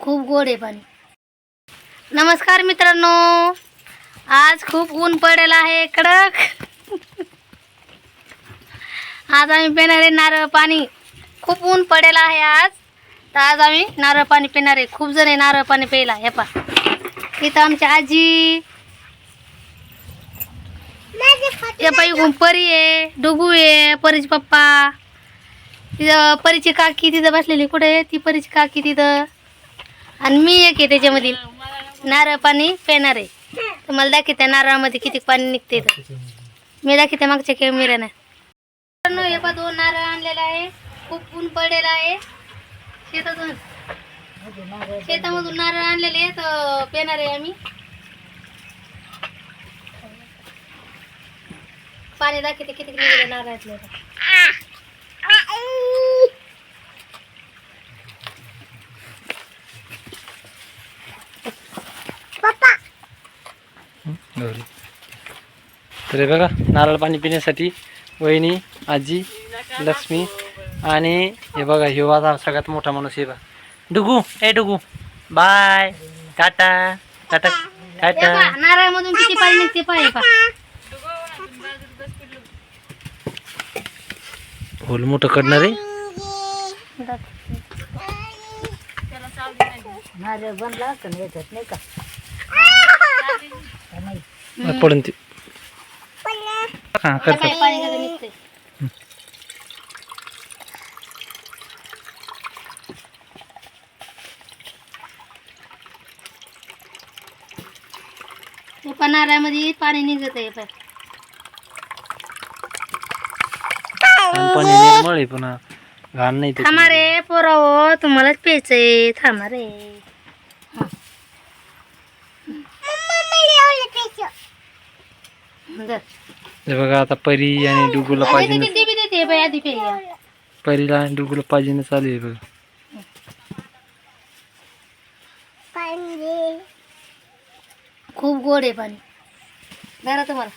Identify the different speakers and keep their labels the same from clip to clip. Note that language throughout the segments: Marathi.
Speaker 1: खूप गोड आहे पाणी. नमस्कार मित्रांनो. आज खूप ऊन पडेल आहे कडक. आज आम्ही पिणार आहे नारळ पाणी. खूप ऊन पडेल आहे आज. तर आज आम्ही नारळ पाणी पिणार आहे. खूप जण आहे नारळ पाणी प्यायला. हे पा इथं आमची आजी. या इकडून परी आहे डुगू आहे परीचे पप्पा. तिथं परीची काकी तिथं बसलेली. कुठे आहे ती परीची काकी तिथं? आणि मी एक आहे त्याच्यामध्ये. नारळ पाणी पेणार आहे. तुम्हाला दाखवते नारळामध्ये किती पाणी निघते तर मी दाखवते मागच्या कॅमेऱ्यानं हे पहा दोन नारळ आणलेला आहे. खूप ऊन पडलेला आहे. शेतातून. शेतामधून नारळ आणलेले अं, पेणार आहे आम्ही. पाणी दाखवते किती निघाले नारळातले तर.
Speaker 2: तर हे बघा नारळ पाणी पिण्यासाठी वहिनी आजी लक्ष्मी आणि हे बघा आता सगळ्यात मोठा माणूस हे बघा. डुगू ए डुगू. बाय. टाटा. टाटा.
Speaker 1: हे
Speaker 2: टाटा
Speaker 1: नारळामधून किती पाणी निघते पाहिजे पा
Speaker 2: होल मोठं करणार आहे. पडून ते. हा करतो
Speaker 1: पाणी कसं निघते हे पण नारळामध्ये पाणी निघत आहे
Speaker 2: पाणी. निर्मळ आहे पुन्हा घाण नाही ते
Speaker 1: थांबा रे पोरा हो तुम्हालाच प्यायचंय थांबा रे. धर.
Speaker 2: हे बघा आता परी आणि डुगूला
Speaker 1: अरे
Speaker 2: पाहिजे
Speaker 1: देते बाई आधी पेया
Speaker 2: परीला आणि डुगूला पाहिजे चालू आहे बघा.
Speaker 1: खूप गोड आहे पाणी. धरा तुम्हाला.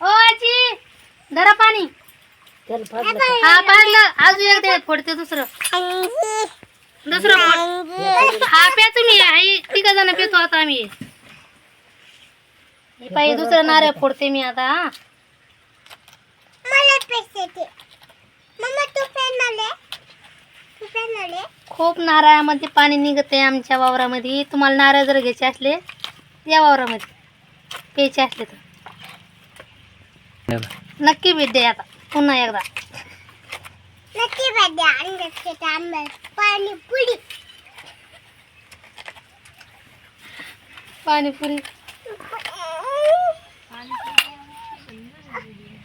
Speaker 1: ओ आजी धरा पाणी. हा पाडलं अजून एक दे फोडते दुसरं. दुसरं फोड हा प्या तुम्ही. आई तिघ जण पितो आता आम्ही. हे पाहिजे दुसरं नारळ फोडते मी आता हा. खूप नारळामध्ये पाणी निघत आहे आमच्या वावरामध्ये. तुम्हाला नारळ जर घ्यायचे असले या वावरामध्ये. प्यायचे असले तर. नक्की भेट द्या आता. पुन्हा एकदा.
Speaker 3: पाणीपुरी
Speaker 1: पाणीपुरी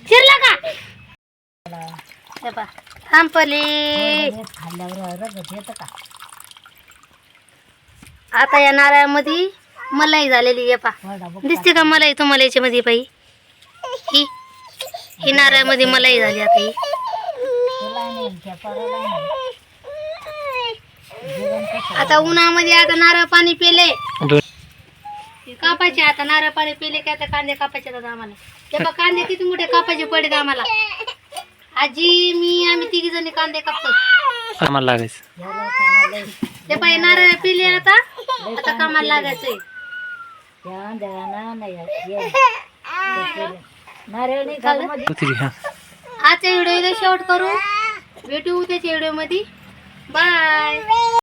Speaker 1: चिरला का? हे पहा, थांब पले. आता या नारळामध्ये मलाई झालेली आहे पा दिसते का मलाई तुम्हाला याच्यामध्ये बाई? ही ही नारळामध्ये मलाई झाली आता ही. आता उन्हामध्ये आता नारळ पाणी पिले. कापायचे आता नारळ पाणी पिले की आता कांदे कापायचे आता आम्हाला. ते बघ कांदे किती मोठे कापायचे पडले आम्हाला. आजी मी आम्ही तिघी जणी कांदे कापतो.
Speaker 2: आम्हाला लागायचं.
Speaker 1: ते पाहिजे नारळ पिले आता. आता कामाला लागायचंय.
Speaker 2: ત્યાં જવાના
Speaker 1: નહીં મારે નહીં કાલમાં ઉતરી હા આ ચેવડો શોર્ટ કરું. બેટું ઉતે ચેવડો માંથી બાય